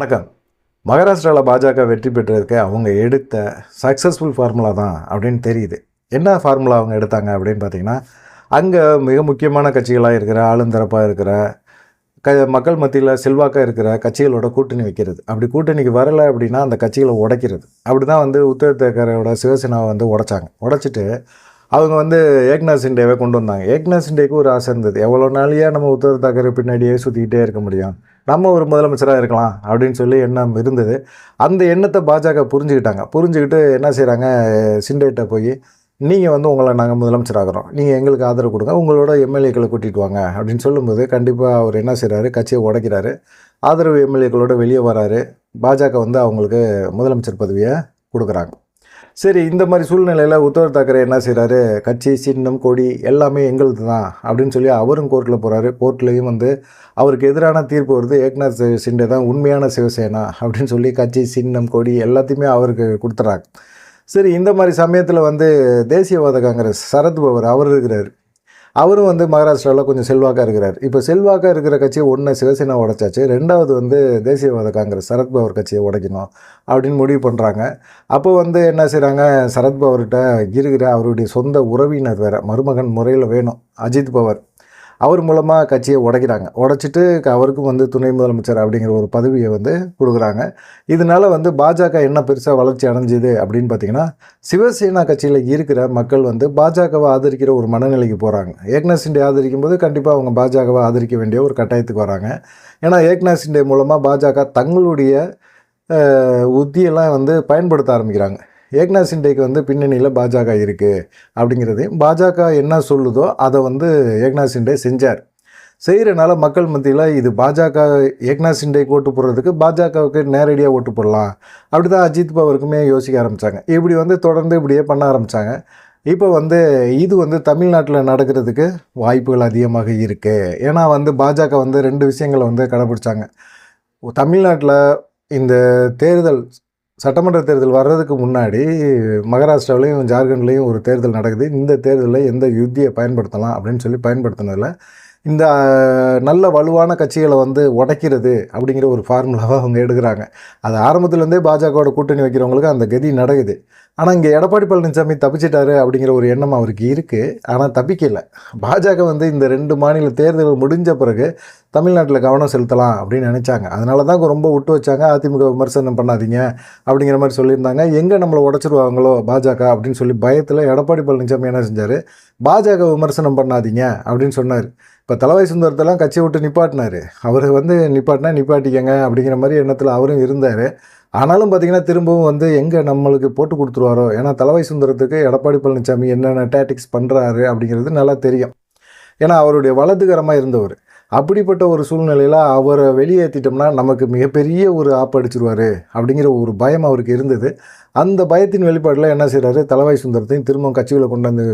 வணக்கம். மகாராஷ்டிராவில் பாஜக வெற்றி பெற்றதுக்கு அவங்க எடுத்த சக்ஸஸ்ஃபுல் ஃபார்முலா தான் அப்படின்னு தெரியுது. என்ன ஃபார்முலா அவங்க எடுத்தாங்க அப்படின்னு பார்த்தீங்கன்னா அங்கே மிக முக்கியமான கட்சிகளாக இருக்கிற ஆளுந்தரப்பாக இருக்கிற க மக்கள் மத்தியில் செல்வாக்காக இருக்கிற கட்சிகளோட கூட்டணி வைக்கிறது. அப்படி கூட்டணிக்கு வரலை அப்படின்னா அந்த கட்சிகளை உடைக்கிறது. அப்படி தான் வந்து உத்தவ் தேக்கரோட சிவசேனாவை வந்து உடைச்சாங்க. உடைச்சிட்டு அவங்க வந்து ஏக்நாத் சிண்டேவை கொண்டு வந்தாங்க. ஏக்நாத் சிண்டேக்கு ஒரு ஆசை இருந்தது. எவ்வளோ நாளையே நம்ம உத்தவ் தாக்கரே பின்னாடியே சுற்றிக்கிட்டே இருக்க முடியும். நம்ம ஒரு முதலமைச்சராக இருக்கலாம் அப்படின்னு சொல்லி எண்ணம் இருந்தது. அந்த எண்ணத்தை பாஜக புரிஞ்சுக்கிட்டாங்க. புரிஞ்சுக்கிட்டு என்ன செய்கிறாங்க சிண்டேட்டை போய் நீங்கள் வந்து உங்களை நாங்கள் முதலமைச்சராகிறோம் நீங்கள் எங்களுக்கு ஆதரவு கொடுங்க. உங்களோட எம்எல்ஏக்களை கூட்டிகிட்டு வாங்க. அப்படின்னு சொல்லும்போது கண்டிப்பாக அவர் என்ன செய்கிறாரு கட்சியை உடைக்கிறாரு. ஆதரவு எம்எல்ஏக்களோட வெளியே வராரு. பாஜக வந்து அவங்களுக்கு முதலமைச்சர் பதவியை கொடுக்குறாங்க. சரி இந்த மாதிரி சூழ்நிலையில் உத்தவ் தாக்கரே என்ன செய்கிறாரு கட்சி சின்னம் கொடி எல்லாமே எங்களுது தான் அப்படின்னு சொல்லி அவரும் கோர்ட்டில் போகிறாரு கோர்ட்லேயும் வந்து அவருக்கு எதிரான தீர்ப்பு வருது. ஏக்நாத் சிண்டே தான் உண்மையான சிவசேனா அப்படின்னு சொல்லி கட்சி சின்னம் கொடி எல்லாத்தையுமே அவருக்கு கொடுத்துறாங்க சரி இந்த மாதிரி சமயத்தில் வந்து தேசியவாத காங்கிரஸ் சரத் பவர் அவர் இருக்கிறார். அவரும் வந்து மகாராஷ்டிராவில் கொஞ்சம் செல்வாக்காக இருக்கிறார். இப்போ செல்வாக்காக இருக்கிற கட்சியை ஒன்று சிவசேனா உடைச்சாச்சு ரெண்டாவது வந்து தேசியவாத காங்கிரஸ் சரத்பவர் கட்சியை உடைக்கணும் அப்படின்னு முடிவு பண்ணுறாங்க அப்போ வந்து என்ன செய்கிறாங்க சரத்பவர்கிட்ட இருக்கிற அவருடைய சொந்த உறவினர் வேறு மருமகன் முறையில் வேணும் அஜித் பவர். அவர் மூலமாக கட்சியை உடைக்கிறாங்க. உடைச்சிட்டு அவருக்கும் வந்து துணை முதலமைச்சர் அப்படிங்கிற ஒரு பதவியை வந்து கொடுக்குறாங்க. இதனால வந்து பாஜக என்ன பெருசாக வளர்ச்சி அடைஞ்சுது அப்படின்னு பார்த்தீங்கன்னா சிவசேனா கட்சியில் இருக்கிற மக்கள் வந்து பாஜகவை ஆதரிக்கிற ஒரு மனநிலைக்கு போகிறாங்க ஏக்நாத் சிண்டே ஆதரிக்கும் போது கண்டிப்பாக அவங்க பாஜகவை ஆதரிக்க வேண்டிய ஒரு கட்டாயத்துக்கு வராங்க. ஏன்னா ஏக்நாத் சிண்டே மூலமாக பாஜக தங்களுடைய உத்தியெல்லாம் வந்து பயன்படுத்த ஆரம்பிக்கிறாங்க. ஏக்நாத் சிண்டேக்கு வந்து பின்னணியில் பாஜக இருக்குது அப்படிங்கிறது. பாஜக என்ன சொல்லுதோ அதை வந்து ஏக்நாத் சிண்டே செஞ்சார். செய்கிறனால மக்கள் மத்தியில் இது பாஜக ஏக்நாத் சிண்டேக்கு ஓட்டு போடுறதுக்கு பாஜகவுக்கு நேரடியாக ஓட்டு போடலாம். அப்படி தான் அஜித் பவருக்குமே யோசிக்க ஆரம்பித்தாங்க இப்படி வந்து தொடர்ந்து இப்படியே பண்ண ஆரம்பித்தாங்க இப்போ வந்து இது வந்து தமிழ்நாட்டில் நடக்கிறதுக்கு வாய்ப்புகள் அதிகமாக இருக்குது ஏன்னா வந்து பாஜக வந்து ரெண்டு விஷயங்களை வந்து கடைப்பிடிச்சாங்க தமிழ்நாட்டில் இந்த தேர்தல் சட்டமன்ற தேர்தல் வர்றதுக்கு முன்னாடி மகாராஷ்டிராவிலையும் ஜார்க்கண்ட்லேயும் ஒரு தேர்தல் நடக்குது. இந்த தேர்தலில் எந்த யுத்தியை பயன்படுத்தலாம் அப்படின்னு சொல்லி பயன்படுத்தினதில் இந்த நல்ல வலுவான கட்சிகளை வந்து உடைக்கிறது அப்படிங்கிற ஒரு ஃபார்முலாவை அவங்க எடுக்கிறாங்க. அது ஆரம்பத்துலேருந்தே பாஜகவோட கூட்டணி வைக்கிறவங்களுக்கு அந்த கதி நடக்குது ஆனால் இங்கே எடப்பாடி பழனிசாமி தப்பிச்சிட்டாரு அப்படிங்கிற ஒரு எண்ணம் அவருக்கு இருக்குது ஆனால் தப்பிக்கலை. பாஜக வந்து இந்த ரெண்டு மாநில தேர்தல் முடிஞ்ச பிறகு தமிழ்நாட்டில் கவனம் செலுத்தலாம் அப்படின்னு நினச்சாங்க. அதனால தான் ரொம்ப விட்டு வச்சாங்க. அதிமுக விமர்சனம் பண்ணாதீங்க அப்படிங்கிற மாதிரி சொல்லியிருந்தாங்க. எங்கே நம்மளை உடச்சிருவாங்களோ பாஜக அப்படின்னு சொல்லி பயத்தில் எடப்பாடி பழனிசாமி என்ன செஞ்சார்? பாஜக விமர்சனம் பண்ணாதீங்க அப்படின்னு சொன்னார். இப்போ தலைவாய் சுந்தரத்தெல்லாம் கட்சியை விட்டு நிப்பாட்டினார். அவர் வந்து நிப்பாட்டினா நிப்பாட்டிக்கங்க அப்படிங்கிற மாதிரி எண்ணத்தில் அவரும் இருந்தார். ஆனாலும் பார்த்திங்கன்னா திரும்பவும் வந்து எங்கே நம்மளுக்கு போட்டு கொடுத்துருவாரோ? ஏன்னா தலைவை சுந்தரத்துக்கு எடப்பாடி பழனிசாமி என்னென்ன டேட்டிக்ஸ் பண்ணுறாரு அப்படிங்கிறது நல்லா தெரியும். ஏன்னா அவருடைய வலதுகரமாக இருந்தவர். அப்படிப்பட்ட ஒரு சூழ்நிலையில் அவரை வெளியேற்றிட்டோம்னா நமக்கு மிகப்பெரிய ஒரு ஆப்பு அடிச்சிருவாரு அப்படிங்கிற ஒரு பயம் அவருக்கு இருந்தது. அந்த பயத்தின் வெளிப்பாடில் என்ன செய்கிறாரு தலைவாய் சுந்தரத்தையும் திரும்பவும் கட்சியில் கொண்டு வந்து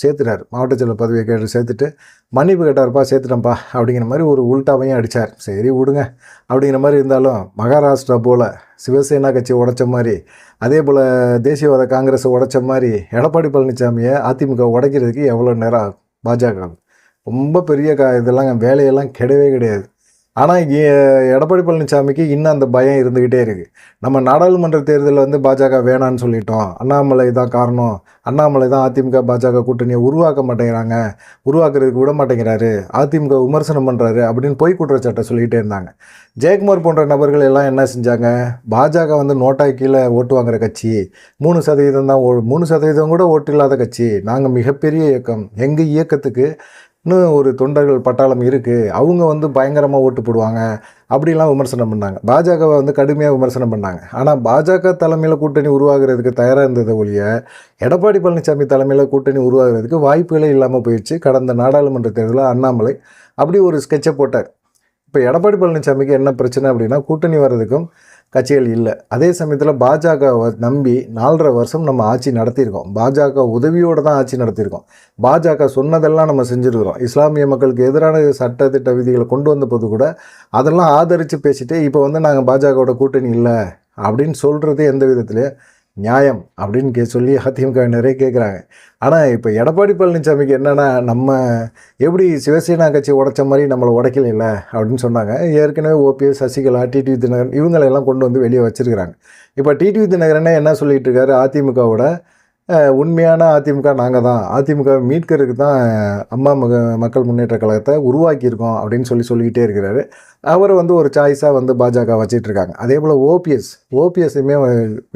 சேர்த்துறாரு. மாவட்ட செயலர் பதவியை கேட்டு சேர்த்துட்டு மன்னிப்பு கேட்டார்ப்பா சேர்த்துட்டேன்ப்பா அப்படிங்கிற மாதிரி ஒரு உல்ட்டாவையும் அடித்தார் சரி விடுங்க அப்படிங்கிற மாதிரி இருந்தாலும் மகாராஷ்டிரா போல் சிவசேனா கட்சியை உடைச்ச மாதிரி அதே போல் தேசியவாத காங்கிரஸை உடைச்ச மாதிரி எடப்பாடி பழனிசாமியை அதிமுக உடைக்கிறதுக்கு எவ்வளோ நேரம் ஆகும்? பாஜக ரொம்ப பெரிய கா இதெல்லாம் வேலையெல்லாம் கிடையவே கிடையாது. ஆனால் எடப்பாடி பழனிசாமிக்கு இன்னும் அந்த பயம் இருந்துக்கிட்டே இருக்குது நம்ம நாடாளுமன்ற தேர்தலில் வந்து பாஜக வேணான்னு சொல்லிட்டோம். அண்ணாமலை தான் காரணம். அண்ணாமலை தான் அதிமுக பாஜக கூட்டணியை உருவாக்க மாட்டேங்கிறாங்க. உருவாக்குறதுக்கு விட மாட்டேங்கிறாரு. அதிமுக விமர்சனம் பண்ணுறாரு அப்படின்னு பொய் குற்றச்சாட்டை சொல்லிகிட்டே இருந்தாங்க. ஜெயக்குமார் போன்ற நபர்கள் எல்லாம் என்ன செஞ்சாங்க? பாஜக வந்து நோட்டாய் கீழே ஓட்டு வாங்குற கட்சி. மூணு சதவீதம் தான் ஓ மூணு சதவீதம் கூட ஓட்டு இல்லாத கட்சி. நாங்கள் மிகப்பெரிய இயக்கம். எங்கள் இயக்கத்துக்கு இன்னும் ஒரு தொண்டர்கள் பட்டாளம் இருக்குது அவங்க வந்து பயங்கரமாக ஓட்டு போடுவாங்க. அப்படிலாம் விமர்சனம் பண்ணாங்க. பாஜகவை வந்து கடுமையாக விமர்சனம் பண்ணாங்க. ஆனால் பாஜக தலைமையில் கூட்டணி உருவாகிறதுக்கு தயாராக இருந்ததை ஒழிய எடப்பாடி பழனிசாமி தலைமையில் கூட்டணி உருவாகிறதுக்கு வாய்ப்புகளே இல்லாமல் போயிடுச்சு. கடந்த நாடாளுமன்ற தேர்தலில் அண்ணாமலை அப்படி ஒரு ஸ்கெட்சை போட்டார். இப்போ எடப்பாடி பழனிசாமிக்கு என்ன பிரச்சனை அப்படின்னா கூட்டணி வர்றதுக்கும் கட்சிகள் இல்லை. அதே சமயத்தில் பாஜகவை நம்பி நாலரை வருஷம் நம்ம ஆட்சி நடத்தியிருக்கோம். பாஜக உதவியோடு தான் ஆட்சி நடத்தியிருக்கோம். பாஜக சொன்னதெல்லாம் நம்ம செஞ்சுருக்கிறோம். இஸ்லாமிய மக்களுக்கு எதிரான சட்டத்திட்ட விதிகளை கொண்டு வந்த போது கூட அதெல்லாம் ஆதரித்து பேசிட்டு இப்போ வந்து நாங்கள் பாஜகவோட கூட்டணி இல்லை அப்படின்னு சொல்கிறது எந்த விதத்துலேயும் நியாயம் அப்படின்னு கே சொல்லி அதிமுக நிறைய கேட்குறாங்க ஆனால் இப்போ எடப்பாடி பழனிசாமிக்கு என்னென்னா நம்ம எப்படி சிவசேனா கட்சி உடைச்ச மாதிரி நம்மளை உடைக்கல அப்படின்னு சொன்னாங்க. ஏற்கனவே ஓபிஎஸ் சசிகலா டிடிவி தினகரன் இவங்களெல்லாம் கொண்டு வந்து வெளியே வச்சுருக்கிறாங்க. இப்போ டிடிவி தினகரனே என்ன சொல்லிகிட்டு இருக்காரு? அதிமுகவோட உண்மையான அதிமுக நாங்கள் தான் அதிமுக மீட்கிறதுக்கு தான் அம்மா மக மக்கள் முன்னேற்ற கழகத்தை உருவாக்கியிருக்கோம் அப்படின்னு சொல்லி சொல்லிக்கிட்டே இருக்கிறாரு. அவர் வந்து ஒரு சாய்ஸாக வந்து பாஜக வச்சிட்ருக்காங்க அதே போல் ஓபிஎஸ் ஓபிஎஸ்ஸுமே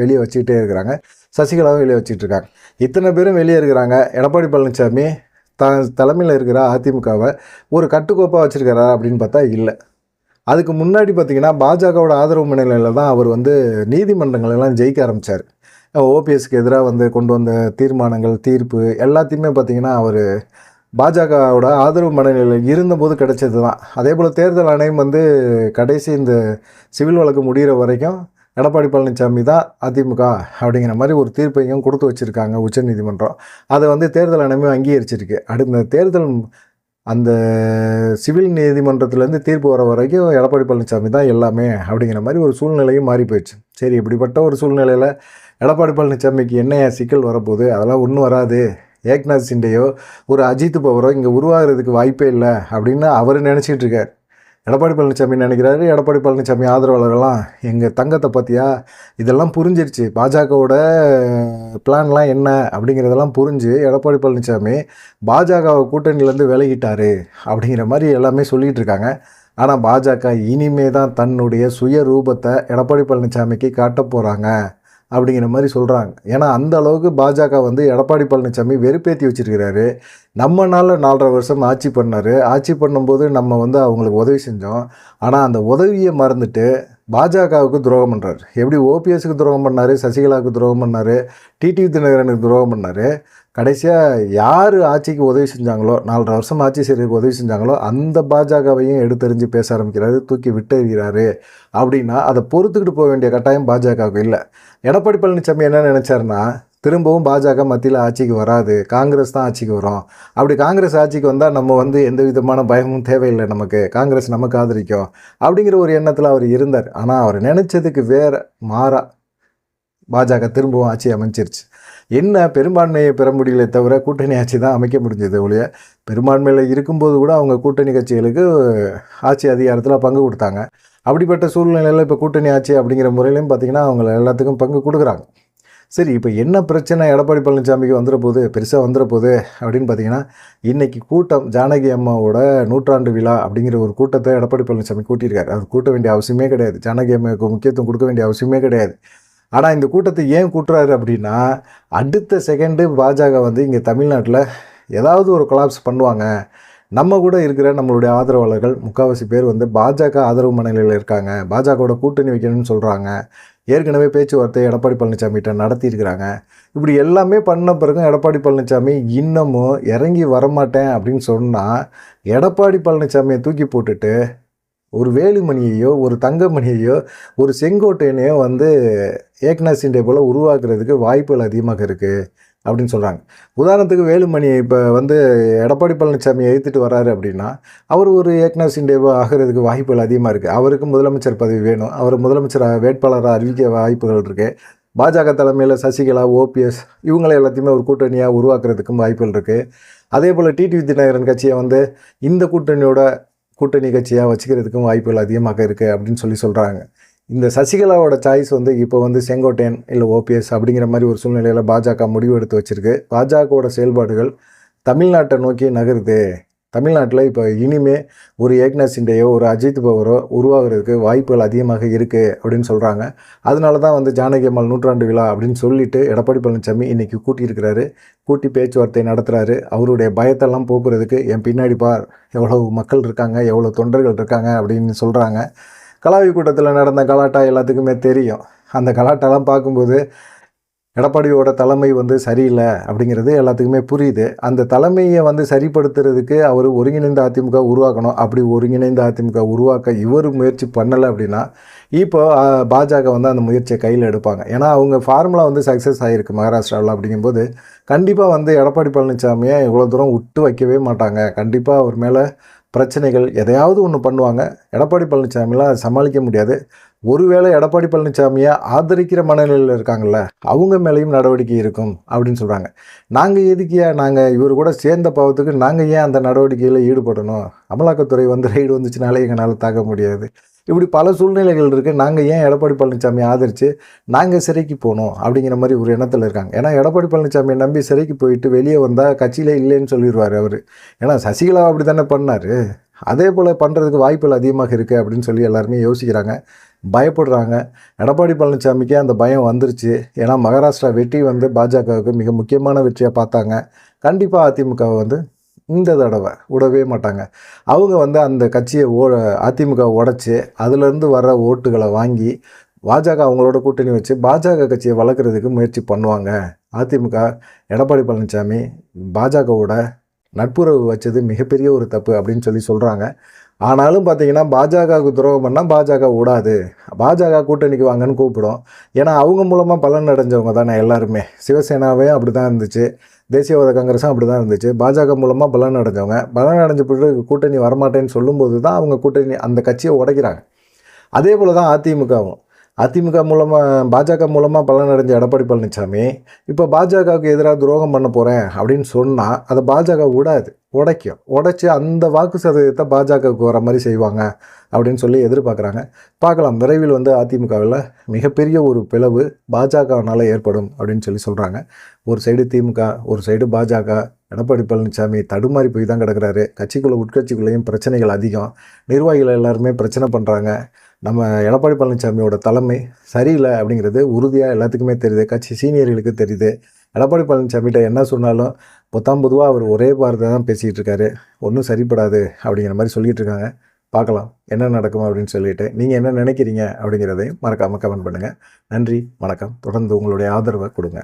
வெளியே வச்சுக்கிட்டே இருக்கிறாங்க. சசிகலாவும் வெளியே வச்சிட்ருக்காங்க இத்தனை பேரும் வெளியே இருக்கிறாங்க. எடப்பாடி பழனிசாமி த தலைமையில் இருக்கிற அதிமுகவை ஒரு கட்டுக்கோப்பாக வச்சுருக்காரா அப்படின்னு பார்த்தா இல்லை. அதுக்கு முன்னாடி பார்த்தீங்கன்னா பாஜகவோட ஆதரவு முன்னிலையில் தான் அவர் வந்து நீதிமன்றங்கள் எல்லாம் ஜெயிக்க ஆரம்பித்தார் ஓபிஎஸ்க்கு எதிராக வந்து கொண்டு வந்த தீர்மானங்கள் தீர்ப்பு எல்லாத்தையுமே பார்த்திங்கன்னா அவர் பாஜகவோட ஆதரவு மனநிலையில் இருந்தபோது கிடைச்சது தான் அதே போல் தேர்தல் ஆணையம் வந்து கடைசி இந்த சிவில் வழக்கு முடிகிற வரைக்கும் எடப்பாடி பழனிசாமி தான் அதிமுக அப்படிங்கிற மாதிரி ஒரு தீர்ப்பையும் கொடுத்து வச்சுருக்காங்க உச்சநீதிமன்றம். அதை வந்து தேர்தல் ஆணையமே அங்கீகரிச்சிருக்கு. அடுத்த தேர்தல் அந்த சிவில் நீதிமன்றத்துலேருந்து தீர்ப்பு வர வரைக்கும் எடப்பாடி பழனிசாமி தான் எல்லாமே அப்படிங்கிற மாதிரி ஒரு சூழ்நிலையும் மாறி போயிடுச்சு. சரி இப்படிப்பட்ட ஒரு சூழ்நிலையில் எடப்பாடி பழனிசாமிக்கு என்ன சிக்கல் வரப்போகுது? அதெல்லாம் ஒன்றும் வராது. ஏக்நாத் சிண்டேயோ ஒரு அஜித் பவரோ இங்கே உருவாகிறதுக்கு வாய்ப்பே இல்லை அப்படின்னு அவர் நினச்சிட்டு இருக்கார். எடப்பாடி பழனிசாமி நினைக்கிறாரு எடப்பாடி பழனிசாமி ஆதரவாளர்கள்லாம் எங்கள் தங்கத்தை பற்றியா இதெல்லாம் புரிஞ்சிருச்சு. பாஜகவோட பிளான்லாம் என்ன அப்படிங்கிறதெல்லாம் புரிஞ்சு எடப்பாடி பழனிசாமி பாஜகவை கூட்டணியிலேருந்து விலகிட்டார் அப்படிங்கிற மாதிரி எல்லாமே சொல்லிகிட்டு இருக்காங்க. ஆனால் பாஜக இனிமே தான் தன்னுடைய சுய ரூபத்தை எடப்பாடி பழனிசாமிக்கு காட்ட போகிறாங்க அப்படிங்கிற மாதிரி சொல்கிறாங்க ஏன்னா அந்த அளவுக்கு பாஜக வந்து எடப்பாடி பழனிசாமி வெறுப்பேற்றி வச்சிருக்கிறாரு. நம்மனால நாலரை வருஷம் ஆட்சி பண்ணார். ஆட்சி பண்ணும்போது நம்ம வந்து அவங்களுக்கு உதவி செஞ்சோம். ஆனால் அந்த உதவியை மறந்துட்டு பாஜகவுக்கு துரோகம் பண்ணுறாரு எப்படி ஓபிஎஸ்க்கு துரோகம் பண்ணார் சசிகலாவுக்கு துரோகம் பண்ணார் டிடிவி தினகரனுக்கு துரோகம் பண்ணார் கடைசியாக யார் ஆட்சிக்கு உதவி செஞ்சாங்களோ நாலரை வருஷம் ஆட்சி செய்கிறதுக்கு உதவி செஞ்சாங்களோ அந்த பாஜகவையும் எடுத்தறிஞ்சு பேச ஆரம்பிக்கிறாரு தூக்கி விட்டுகிறாரு அப்படின்னா அதை பொறுத்துக்கிட்டு போக வேண்டிய கட்டாயம் பாஜகவுக்கு இல்லை. எடப்பாடி பழனிசாமி என்ன நினச்சாருன்னா திரும்பவும் பாஜக மத்தியில் ஆட்சிக்கு வராது. காங்கிரஸ் தான் ஆட்சிக்கு வரும். அப்படி காங்கிரஸ் ஆட்சிக்கு வந்தால் நம்ம வந்து எந்த விதமான பயமும் தேவையில்லை நமக்கு. காங்கிரஸ் நமக்கு ஆதரிக்கும் அப்படிங்கிற ஒரு எண்ணத்தில் அவர் இருந்தார். ஆனால் அவர் நினச்சதுக்கு வேற மாறா பாஜக திரும்பவும் ஆட்சி அமைச்சிருச்சு என்ன பெரும்பான்மையை பெற முடியல தவிர கூட்டணி ஆட்சி தான் அமைக்க முடிஞ்சது ஒழிய பெரும்பான்மையில் இருக்கும்போது கூட அவங்க கூட்டணி கட்சிகளுக்கு ஆட்சி அதிகாரத்தில் பங்கு கொடுத்தாங்க. அப்படிப்பட்ட சூழ்நிலையில் இப்போ கூட்டணி ஆட்சி அப்படிங்கிற முறையிலையும் பார்த்திங்கன்னா அவங்க எல்லாத்துக்கும் பங்கு கொடுக்குறாங்க. சரி இப்போ என்ன பிரச்சனை? எடப்பாடி பழனிசாமிக்கு வந்துட போகுது பெருசாக வந்துட போகுது அப்படின்னு பார்த்தீங்கன்னா இன்றைக்கி கூட்டம் ஜானகி அம்மாவோட நூற்றாண்டு விழா அப்படிங்கிற ஒரு கூட்டத்தை எடப்பாடி பழனிசாமி கூட்டியிருக்காரு. அவர் கூட்ட வேண்டிய அவசியமே கிடையாது. ஜானகி அம்மாவுக்கு முக்கியத்துவம் கொடுக்க வேண்டிய அவசியமே கிடையாது. ஆனால் இந்த கூட்டத்தை ஏன் கூட்டுறாரு அப்படின்னா அடுத்த செகண்டு பாஜக வந்து இங்கே தமிழ்நாட்டில் ஏதாவது ஒரு கொலாப்ஸ் பண்ணுவாங்க. நம்ம கூட இருக்கிற நம்மளுடைய ஆதரவாளர்கள் முக்கால்வாசி பேர் வந்து பாஜக ஆதரவு மனநிலையில் இருக்காங்க. பாஜகவோட கூட்டணி வைக்கணும்னு சொல்கிறாங்க ஏற்கனவே பேச்சுவார்த்தை எடப்பாடி பழனிசாமிகிட்ட நடத்தியிருக்கிறாங்க. இப்படி எல்லாமே பண்ண பிறகும் எடப்பாடி பழனிசாமி இன்னமும் இறங்கி வரமாட்டேன் அப்படின்னு சொன்னால் எடப்பாடி பழனிசாமியை தூக்கி போட்டுட்டு ஒரு வேலுமணியையோ ஒரு தங்கமணியையோ ஒரு செங்கோட்டையனையோ வந்து ஏக்நாத் சிண்டே போல் உருவாக்குறதுக்கு வாய்ப்புகள் அதிகமாக இருக்குது அப்படின்னு சொல்கிறாங்க உதாரணத்துக்கு வேலுமணி இப்போ வந்து எடப்பாடி பழனிசாமி எழுத்துட்டு வராரு அப்படின்னா அவர் ஒரு ஏக்நாத் சிண்டேவோ ஆகிறதுக்கு வாய்ப்புகள் அதிகமாக இருக்குது அவருக்கு முதலமைச்சர் பதவி வேணும். அவர் முதலமைச்சர் வேட்பாளராக அறிவிக்க வாய்ப்புகள் இருக்குது பாஜக தலைமையில் சசிகலா ஓபிஎஸ் இவங்களை எல்லாத்தையுமே ஒரு கூட்டணியாக உருவாக்குறதுக்கும் வாய்ப்புகள் இருக்குது அதே போல் டிடிவி தினகரன் கட்சியை வந்து இந்த கூட்டணியோட கூட்டணி கட்சியாக வச்சுக்கிறதுக்கும் வாய்ப்புகள் அதிகமாக இருக்குது அப்படின்னு சொல்லி சொல்கிறாங்க இந்த சசிகலாவோட சாய்ஸ் வந்து இப்போ வந்து செங்கோட்டையன் இல்லை ஓபிஎஸ் அப்படிங்கிற மாதிரி ஒரு சூழ்நிலையில் பாஜக முடிவு எடுத்து வச்சிருக்கு. பாஜகவோட செயல்பாடுகள் தமிழ்நாட்டை நோக்கி நகருது. தமிழ்நாட்டில் இப்போ இனிமே ஒரு ஏக்நாத் சிண்டையோ ஒரு அஜித் பவரோ உருவாகிறதுக்கு வாய்ப்புகள் அதிகமாக இருக்குது அப்படின்னு சொல்கிறாங்க அதனால தான் வந்து ஜானகி அம்மாள் நூற்றாண்டு விழா அப்படின்னு சொல்லிட்டு எடப்பாடி பழனிசாமி இன்றைக்கி கூட்டியிருக்கிறாரு. கூட்டி பேச்சுவார்த்தை நடத்துகிறாரு அவருடைய பயத்தெல்லாம் போக்குறதுக்கு என் பின்னாடி பார் எவ்வளோ மக்கள் இருக்காங்க எவ்வளோ தொண்டர்கள் இருக்காங்க அப்படின்னு சொல்கிறாங்க கலாவி கூட்டத்தில் நடந்த கலாட்டா எல்லாத்துக்குமே தெரியும். அந்த கலாட்டாலாம் பார்க்கும்போது எடப்பாடியோட தலைமை வந்து சரியில்லை அப்படிங்கிறது எல்லாத்துக்குமே புரியுது. அந்த தலைமையை வந்து சரிப்படுத்துறதுக்கு அவர் ஒருங்கிணைந்த அதிமுக உருவாக்கணும். அப்படி ஒருங்கிணைந்த அதிமுக உருவாக்க இவர் முயற்சி பண்ணலை அப்படின்னா இப்போ பாஜக வந்து அந்த முயற்சியை கையில் எடுப்பாங்க. ஏன்னா அவங்க ஃபார்முலா வந்து சக்ஸஸ் ஆகிருக்கு மகாராஷ்டிராவில் அப்படிங்கும்போது கண்டிப்பாக வந்து எடப்பாடி பழனிசாமியை இவ்வளோ தூரம் விட்டு வைக்கவே மாட்டாங்க. கண்டிப்பாக அவர் மேலே பிரச்சனைகள் எதையாவது ஒன்று பண்ணுவாங்க. எடப்பாடி பழனிசாமிலாம் அதை சமாளிக்க முடியாது. ஒருவேளை எடப்பாடி பழனிசாமியை ஆதரிக்கிற மனநிலையில் இருக்காங்கள்ல அவங்க மேலேயும் நடவடிக்கை இருக்கும் அப்படின்னு சொல்கிறாங்க நாங்கள் எதுக்கியா நாங்கள் இவர் கூட சேர்ந்த பாவத்துக்கு நாங்கள் ஏன் அந்த நடவடிக்கையில் ஈடுபடணும்? அமலாக்கத்துறை வந்து ரைடு வந்துச்சுனாலே எங்களால் தாக்க முடியாது. இப்படி பல சூழ்நிலைகள் இருக்குது நாங்கள் ஏன் எடப்பாடி பழனிசாமி ஆதரித்து நாங்கள் சிறைக்கு போகணும் அப்படிங்கிற மாதிரி ஒரு எண்ணத்தில் இருக்காங்க. ஏன்னா எடப்பாடி பழனிசாமியை நம்பி சிறைக்கு போயிட்டு வெளியே வந்தால் கட்சியில் இல்லைன்னு சொல்லிடுவார் அவர். ஏன்னா சசிகலா அப்படி தானே பண்ணார். அதே போல் பண்ணுறதுக்கு வாய்ப்புகள் அதிகமாக இருக்குது அப்படின்னு சொல்லி எல்லாருமே யோசிக்கிறாங்க. பயப்படுறாங்க. எடப்பாடி பழனிசாமிக்கே அந்த பயம் வந்துருச்சு. ஏன்னா மகாராஷ்டிரா வெற்றி வந்து பாஜகவுக்கு மிக முக்கியமான வெற்றியாக பார்த்தாங்க. கண்டிப்பாக அதிமுகவை வந்து இந்த தடவை விடவே மாட்டாங்க. அவங்க வந்து அந்த கட்சியை ஓ அதிமுக உடச்சி அதுலேருந்து வர ஓட்டுகளை வாங்கி பாஜக அவங்களோட கூட்டணி வச்சு பாஜக கட்சியை வளர்க்குறதுக்கு முயற்சி பண்ணுவாங்க. அதிமுக எடப்பாடி பழனிசாமி பாஜகவோட நட்புறவு வச்சது மிகப்பெரிய ஒரு தப்பு அப்படின்னு சொல்லி சொல்கிறாங்க ஆனாலும் பார்த்தீங்கன்னா பாஜகவுக்கு துரோகம் பண்ணால் பாஜக விடாது பாஜக கூட்டணிக்கு வாங்கன்னு கூப்பிடும். ஏன்னா அவங்க மூலமாக பலன் அடைஞ்சவங்க தானே எல்லாருமே. சிவசேனாவே அப்படி தான் இருந்துச்சு. தேசியவாத காங்கிரஸும் அப்படி தான் இருந்துச்சு. பாஜக மூலமாக பலன் அடைஞ்சவங்க. பலன் அடைஞ்ச பிறகு கூட்டணி வரமாட்டேன்னு சொல்லும்போது தான் அவங்க கூட்டணி அந்த கட்சியை உடைக்கிறாங்க. அதே போல் தான் அதிமுகவும். அதிமுக மூலமாக பாஜக மூலமாக பலன் அடைஞ்ச எடப்பாடி பழனிசாமி இப்போ பாஜகவுக்கு எதிராக துரோகம் பண்ண போகிறேன் அப்படின்னு சொன்னால் அதை பாஜக விடாது உடைக்கும். உடைச்சி அந்த வாக்கு சதவீதத்தை பாஜகவுக்கு வர மாதிரி செய்வாங்க அப்படின்னு சொல்லி எதிர்பார்க்குறாங்க. பார்க்கலாம் விரைவில் வந்து அதிமுகவில் மிகப்பெரிய ஒரு பிளவு பாஜகவினால் ஏற்படும் அப்படின்னு சொல்லி சொல்கிறாங்க ஒரு சைடு திமுக ஒரு சைடு பாஜக எடப்பாடி பழனிசாமி தடுமாறி போய் தான் கிடக்கிறாரு. கட்சிக்குள்ளே உட்கட்சிக்குள்ளேயும் பிரச்சனைகள் அதிகம். நிர்வாகிகள் எல்லாருமே பிரச்சனை பண்ணுறாங்க நம்ம எடப்பாடி பழனிசாமியோட தலைமை சரியில்லை அப்படிங்கிறது உறுதியாக எல்லாத்துக்குமே தெரியுது. கட்சி சீனியர்களுக்கு தெரியுது. எடப்பாடி பழனிசாமிகிட்ட என்ன சொன்னாலும் பொத்தாம் பொதுவாக அவர் ஒரே வார்த்தை தான் பேசிகிட்டு இருக்காரு. ஒன்றும் சரிப்படாது அப்படிங்கிற மாதிரி சொல்லிகிட்டு இருக்காங்க. பார்க்கலாம். என்ன நடக்கும் அப்படின்னு சொல்லிட்டு. நீங்கள் என்ன நினைக்கிறீங்க அப்படிங்கிறதையும் மறக்காமல் கமெண்ட் பண்ணுங்கள் நன்றி வணக்கம். தொடர்ந்து உங்களுடைய ஆதரவை கொடுங்க.